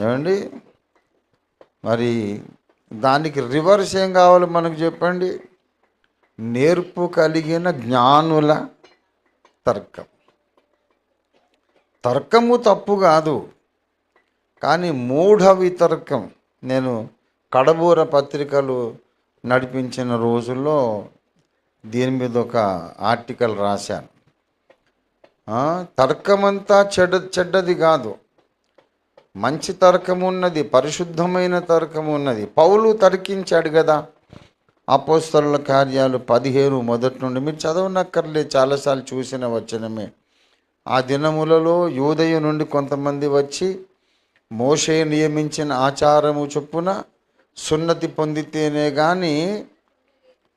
ఏమండి? మరి దానికి రివర్స్ ఏం కావాలి మనకు చెప్పండి? నేర్పు కలిగిన జ్ఞానుల తర్కం. తర్కము తప్పు కాదు కానీ మూఢ వితర్కం నేను కడబూర పత్రికలు నడిపించిన రోజుల్లో దీని మీద ఒక ఆర్టికల్ రాశాను. తర్కమంతా చెడ్డ చెడ్డది కాదు. మంచి తర్కం ఉన్నది పరిశుద్ధమైన తర్కం ఉన్నది పౌలు తర్కించాడు కదా. అపోస్తరుల కార్యాలు పదిహేను మొదటి నుండి. మీరు చదవనక్కర్లే చాలాసార్లు చూసిన వచనమే. ఆ దినములలో యూదయ నుండి కొంతమంది వచ్చి మోషే నియమించిన ఆచారము చొప్పున సున్నతి పొందితేనే కానీ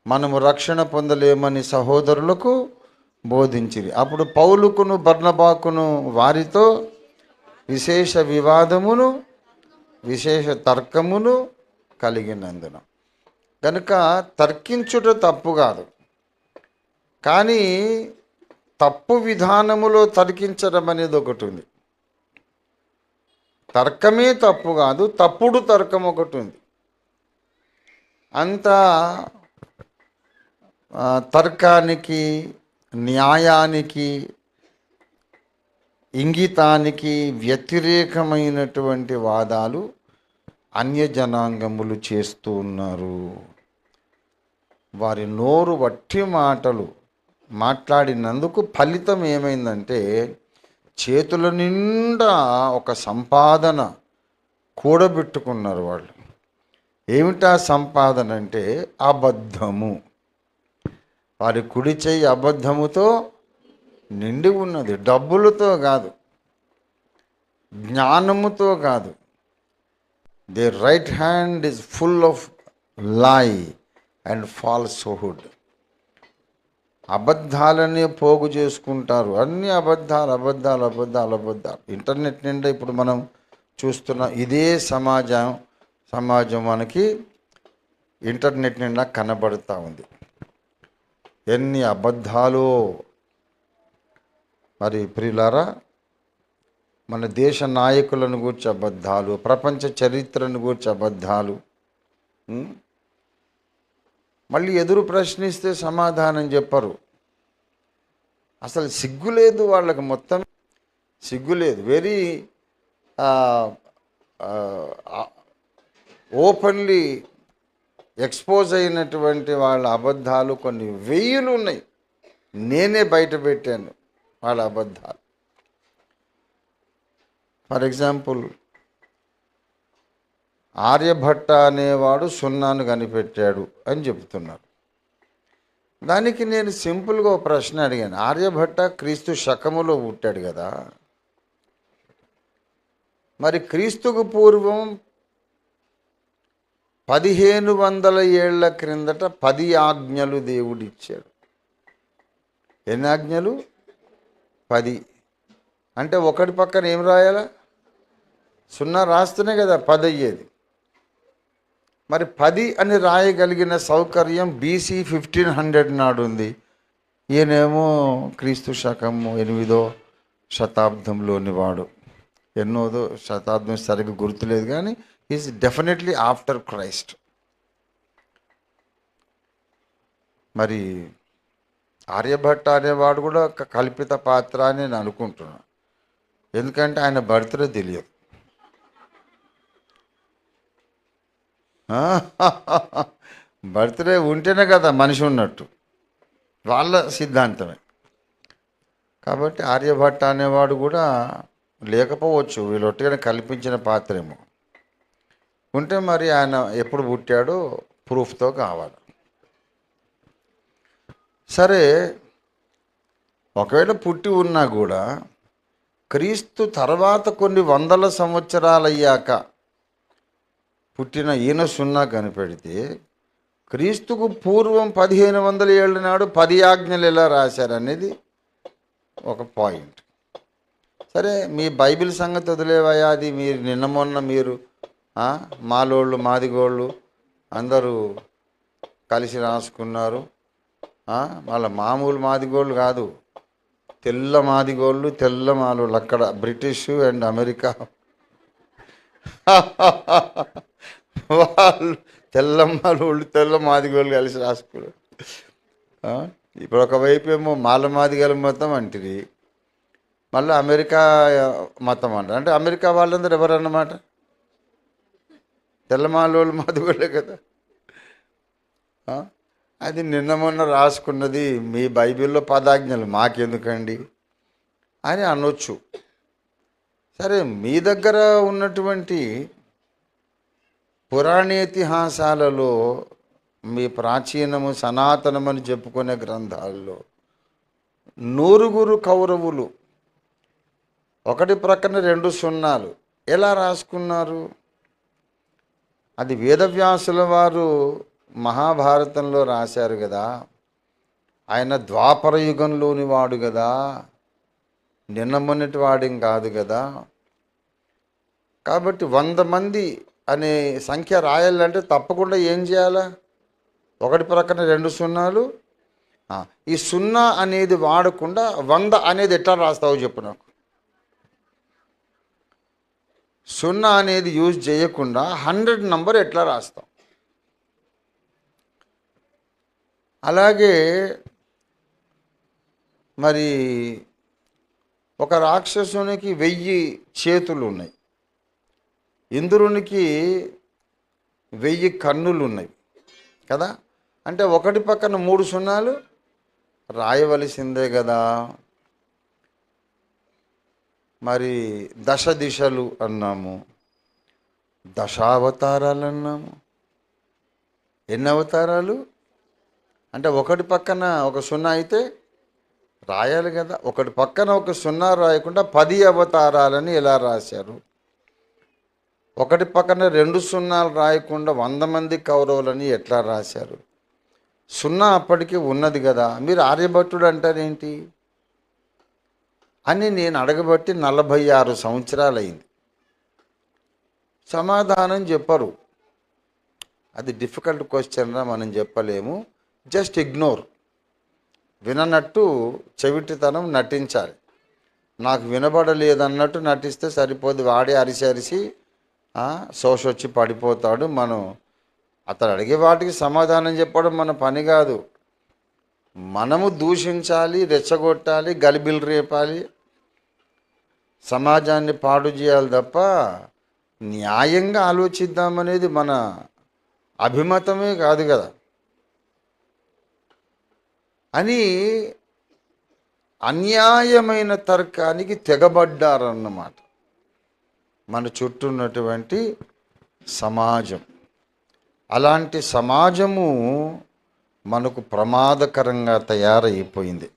మనము రక్షణ పొందలేమని సహోదరులకు బోధించిరి. అప్పుడు పౌలుకును బర్ణబాకును వారితో విశేష వివాదమును విశేష తర్కమును కలిగినందున. కనుక తర్కించుట తప్పు కాదు. కానీ తప్పు విధానములో తర్కించడం అనేది ఒకటి ఉంది తర్కమే తప్పు కాదు తప్పుడు తర్కం ఒకటి ఉంది అంత తర్కానికి న్యాయానికి ఇంగితానికి వ్యతిరేకమైనటువంటి వాదాలు అన్యజనాంగములు చేస్తూ ఉన్నారు. వారి నోరు వట్టి మాటలు మాట్లాడినందుకు ఫలితం ఏమైందంటే చేతుల నిండా ఒక సంపాదన కూడబెట్టుకున్నారు వాళ్ళు. ఏమిటా సంపాదన అంటే అబద్ధము. వారి కుడి చేయి అబద్ధముతో నిండి ఉన్నది. డబ్బులతో కాదు. జ్ఞానముతో కాదు. The right hand is full of lie and falsehood. అబద్ధాలనే పోగు చేసుకుంటారు. అన్ని అబద్ధాలు అబద్ధాలు అబద్ధాలు అబద్ధాలు. ఇంటర్నెట్ నిండా ఇప్పుడు మనం చూస్తున్న ఇదే సమాజం సమాజం మనకి ఇంటర్నెట్ నిండా కనబడుతూ ఉంది. ఎన్ని అబద్ధాలు మరి ప్రియులారా మన దేశ నాయకులను గూర్చి అబద్ధాలు ప్రపంచ చరిత్రను గూర్చి అబద్ధాలు మళ్ళీ ఎదురు ప్రశ్నిస్తే సమాధానం చెప్పరు. అసలు సిగ్గు లేదు వాళ్ళకి మొత్తం. సిగ్గు లేదు. వెరీ ఓపెన్లీ ఎక్స్పోజ్ అయినటువంటి వాళ్ళ అబద్ధాలు కొన్ని వెయ్యిలు ఉన్నాయి. నేనే బయట పెట్టాను. వాళ్ళ అబద్ధాలు. ఫర్ ఎగ్జాంపుల్ ఆర్యభట్ట అనేవాడు సున్నాను కనిపెట్టాడు అని చెబుతున్నారు. దానికి నేను సింపుల్గా ఒక ప్రశ్న అడిగాను. ఆర్యభట్ట క్రీస్తు శకములో పుట్టాడు కదా? మరి క్రీస్తుకు పూర్వం పదిహేను వందల ఏళ్ళ క్రిందట పది ఆజ్ఞలు దేవుడిచ్చాడు. ఎన్ని ఆజ్ఞలు? పది. అంటే ఒకటి పక్కన ఏం రాయాలా? సున్నా రాస్తేనే కదా పది అయ్యేది. మరి పది అని రాయగలిగిన సౌకర్యం బీసీ ఫిఫ్టీన్ హండ్రెడ్ నాడు ఉంది. ఈయనేమో క్రీస్తు శకము ఎనిమిదో శతాబ్దంలోని వాడు. ఎన్నోదో శతాబ్దం సరిగ్గా గుర్తులేదు కానీ ఈజ్ డెఫినెట్లీ ఆఫ్టర్ క్రైస్ట్ మరి ఆర్యభట్ట అనేవాడు కూడా ఒక కల్పిత పాత్ర అని నేను అనుకుంటున్నాను. ఎందుకంటే ఆయన బర్త్డే తెలియదు. బర్త్డే ఉంటేనే కదా మనిషి ఉన్నట్టు. వాళ్ళ సిద్ధాంతమే. కాబట్టి ఆర్యభట్ట అనేవాడు కూడా లేకపోవచ్చు వీళ్ళొట్టిగానే కల్పించిన పాత్రేమో. ఉంటే మరి ఆయన ఎప్పుడు పుట్టాడో ప్రూఫ్తో కావాలి. సరే ఒకవేళ పుట్టి ఉన్నా కూడా క్రీస్తు తర్వాత కొన్ని వందల సంవత్సరాలయ్యాక పుట్టిన ఈయన సున్నా కనిపెడితే క్రీస్తుకు పూర్వం పదిహేను వందల ఏళ్ళ నాడు పది ఆజ్ఞలు ఎలా రాశారనేది ఒక పాయింట్. సరే మీ బైబిల్ సంగతి వదిలేవయా అది మీరు నిన్న మొన్న మీరు మాలోళ్ళు మాదిగోళ్ళు అందరూ కలిసి రాసుకున్నారు. వాళ్ళ మామూలు మాదిగోళ్ళు కాదు. తెల్ల మాదిగోళ్ళు తెల్ల మాలోళ్ళు. అక్కడ బ్రిటిష్ అండ్ అమెరికా. వాళ్ళు తెల్లమ్మలు వాళ్ళు తెల్ల మాదిగోళ్ళు కలిసి రాసుకున్నారు. ఇప్పుడు ఒకవైపు ఏమో మాల మాదిగల మతం అంటిది మళ్ళీ అమెరికా మతం అంటారు. అంటే అమెరికా వాళ్ళందరూ ఎవరన్నమాట? తెల్లమాలోళ్ళు మాదిగోళ్ళే కదా. అది నిన్న మొన్న రాసుకున్నది మీ బైబిల్లో పదాజ్ఞలు మాకెందుకండి? అని అనొచ్చు. సరే మీ దగ్గర ఉన్నటువంటి పురాణేతిహాసాలలో మీ ప్రాచీనము సనాతనమని చెప్పుకునే గ్రంథాల్లో నూరుగురు కౌరవులు ఒకటి ప్రక్కన రెండు సున్నాలు ఎలా రాసుకున్నారు? అది వేదవ్యాసుల వారు మహాభారతంలో రాశారు కదా ఆయన ద్వాపర యుగంలోని వాడు కదా నిన్న మొన్నటి వాడేం కాదు కదా. కాబట్టి వంద మంది అనే సంఖ్య రాయాలంటే తప్పకుండా ఏం చేయాలా? ఒకటి ప్రక్కన రెండు సున్నాలు. ఈ సున్నా అనేది వాడకుండా వంద అనేది ఎట్లా రాస్తావు చెప్పు నాకు. సున్నా అనేది యూజ్ చేయకుండా హండ్రెడ్ నంబర్ ఎట్లా రాస్తాం అలాగే మరి ఒక రాక్షసునికి వెయ్యి చేతులు ఉన్నాయి ఇంద్రునికి వెయ్యి కన్నులు ఉన్నాయి కదా? అంటే ఒకటి పక్కన మూడు సున్నాలు రాయవలసిందే కదా. మరి దశ దిశలు అన్నాము. దశావతారాలు అన్నాము. ఎన్ని అవతారాలు? అంటే ఒకటి పక్కన ఒక సున్నా అయితే రాయాలి కదా. ఒకటి పక్కన ఒక సున్నా రాయకుండా పది అవతారాలని ఎలా రాశారు? ఒకటి పక్కన రెండు సున్నాలు రాయకుండా వంద మంది కౌరవులని ఎట్లా రాశారు? సున్నా అప్పటికి ఉన్నది కదా. మీరు ఆర్యభట్టుడు అంటారేంటి అని నేను అడగబట్టి నలభై ఆరు సంవత్సరాలు అయింది సమాధానం చెప్పరు. అది డిఫికల్ట్ క్వశ్చన్ రా మనం చెప్పలేము. Just ignore. విననట్టు చెవిటితనం నటించాలి. నాకు వినబడలేదన్నట్టు నటిస్తే సరిపోదు. వాడి అరిసి అరిసి ఆ, శోష వచ్చి పడిపోతాడు మనం. అతను అడిగే వాటికి సమాధానం చెప్పడం మన పని కాదు. మనము దూషించాలి రెచ్చగొట్టాలి గలిబిలు రేపాలి. సమాజాన్ని పాడు చేయాలి తప్ప న్యాయంగా ఆలోచిద్దామనేది మన అభిమతమే కాదు కదా. అని అన్యాయమైన తర్కానికి తెగబడ్డారన్నమాట. మన చుట్టూ ఉన్నటువంటి సమాజం. అలాంటి సమాజము మనకు ప్రమాదకరంగా తయారైపోయింది.